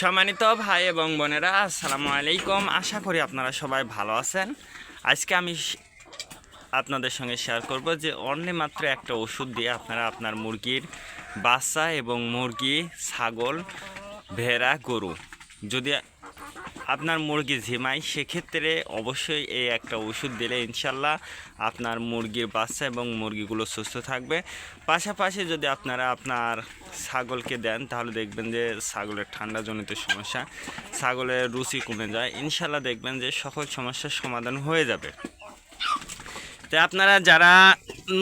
সম্মানিত ভাই এবং বোনেরা, আসসালামু আলাইকুম। আশা করি আপনারা সবাই ভালো আছেন। আজকে আমি আপনাদের সঙ্গে শেয়ার করব যে অনলি মাত্র একটা ওষুধ দিয়ে আপনারা আপনার মুরগির বাচ্চা এবং মুরগি, ছাগল, ভেড়া, গরু যদি আপনার মুরগি ঝিমায় সেক্ষেত্রে অবশ্যই এই একটা ওষুধ দিলে ইনশাল্লাহ আপনার মুরগির বাচ্চা এবং মুরগিগুলো সুস্থ থাকবে। পাশাপাশি যদি আপনারা আপনার ছাগলকে দেন, তাহলে দেখবেন যে ছাগলের ঠান্ডাজনিত সমস্যা, ছাগলের রুচি কমে যায়। ইনশাল্লাহ দেখবেন যে সকল সমস্যার সমাধান হয়ে যাবে। তো আপনারা যারা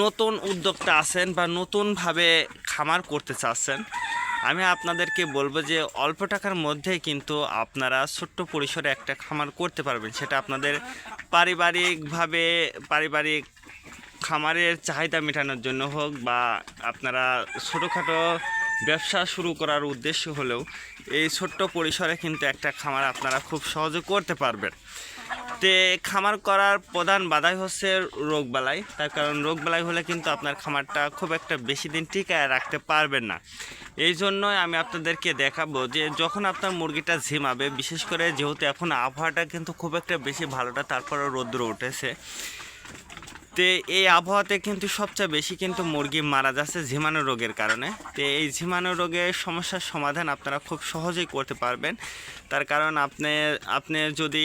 নতুন উদ্যোক্তা আছেন বা নতুনভাবে খামার করতে চাচ্ছেন আমি আপনাদেরকে বলব যে অল্প টাকার মধ্যে কিন্তু আপনারা ছোট্ট পরিসরে একটা খামার করতে পারবেন। সেটা আপনাদের পারিবারিকভাবে, পারিবারিক খামারের চাহিদা মেটানোর জন্য হোক বা আপনারা ছোটোখাটো ব্যবসা শুরু করার উদ্দেশ্য হলেও এই ছোট্ট পরিসরে কিন্তু একটা খামার আপনারা খুব সহজে করতে পারবেন। তে খামার করার প্রধান বাধাই হচ্ছে রোগবালাই। তার কারণ রোগবালাই হলে কিন্তু আপনার খামারটা খুব একটা বেশি দিন টিকায় রাখতে পারবেন না। এই জন্যই আমি আপনাদেরকে দেখাবো যে যখন আপনার মুরগিটা ঝিমাবে, বিশেষ করে যেহেতু এখন আবহাওয়াটা কিন্তু খুব একটা বেশি ভালোটা তারপরে রৌদ্র উঠেছে তে এই আবহাওয়াতে কিন্তু সবচেয়ে বেশি কিন্তু মুরগি মারা যাচ্ছে ঝিমানো রোগের কারণে। তো এই ঝিমানো রোগের সমস্যার সমাধান আপনারা খুব সহজেই করতে পারবেন। তার কারণ আপনি আপনি যদি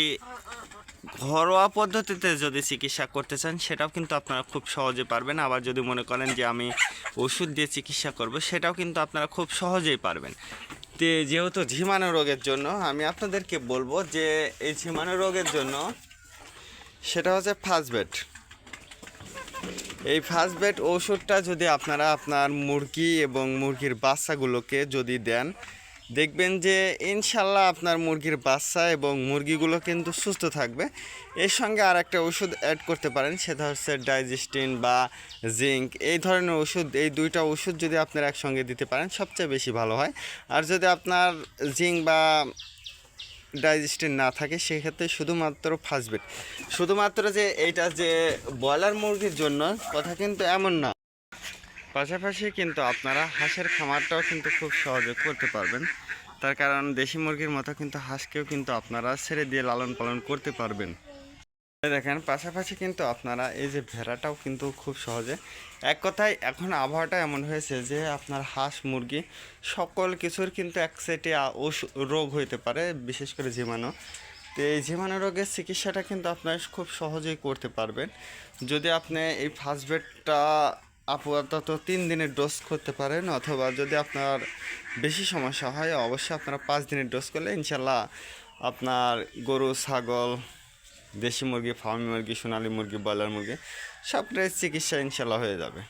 ঘরোয়া পদ্ধতিতে যদি চিকিৎসা করতে চান, সেটাও কিন্তু আপনারা খুব সহজে পারবেন। আবার যদি মনে করেন যে আমি ওষুধ দিয়ে চিকিৎসা করব, সেটাও কিন্তু আপনারা খুব সহজেই পারবেন। তে যেহেতু ঝিমানো রোগের জন্য, আমি আপনাদেরকে বলব যে এই ঝিমানো রোগের জন্য সেটা হচ্ছে ফার্স্ট বেড এই ফার্স্ট বেড ওষুধটা যদি আপনারা আপনার মুরগি এবং মুরগির বাচ্চাগুলোকে যদি দেন, দেখবেন যে ইনশাল্লাহ আপনার মুরগির বাচ্চা এবং মুরগিগুলো কিন্তু সুস্থ থাকবে। এর সঙ্গে আর একটা ওষুধ অ্যাড করতে পারেন, সেটা হচ্ছে ডাইজেস্টিন বা জিঙ্ক এই ধরনের ওষুধ এই দুইটা ওষুধ যদি আপনারা একসঙ্গে দিতে পারেন, সবচেয়ে বেশি ভালো হয়। আর যদি আপনার জিঙ্ক বা ডাইজেস্টিন না থাকে, সেক্ষেত্রে শুধুমাত্র ফাস্টবেড শুধুমাত্র যে এটা যে ব্রয়লার মুরগির জন্য, কথা কিন্তু এমন না। পাশাপাশি কিন্তু আপনারা হাঁসের খামারটাও কিন্তু খুব সহজে করতে পারবেন। তার কারণ দেশি মুরগির মতো কিন্তু হাঁসকেও কিন্তু আপনারা ছেড়ে দিয়ে লালন পালন করতে পারবেন। দেখেন, পাশাপাশি কিন্তু আপনারা এই যে ভেড়াটাও কিন্তু খুব সহজে। এক কথায়, এখন আবহাওয়াটা এমন হয়েছে যে আপনার হাঁস, মুরগি সকল কিছুর কিন্তু এক সেটে রোগ হইতে পারে, বিশেষ করে জীবাণু। তো এই জীবাণু রোগের চিকিৎসাটা কিন্তু আপনার খুব সহজেই করতে পারবেন। যদি আপনি এই ফার্স্ট বেডটা আপাতত তিন দিনের ডোজ করতে পারেন, অথবা যদি আপনার বেশি সমস্যা হয়, অবশ্যই আপনারা পাঁচ দিনের ডোজ করলে ইনশাল্লাহ আপনার গরু, ছাগল দেশি মুরগি ফার্মি মুরগি সোনালি মুরগি ব্রয়লার মুরগি সবটাই চিকিৎসা ইনশাল্লাহ হয়ে যাবে।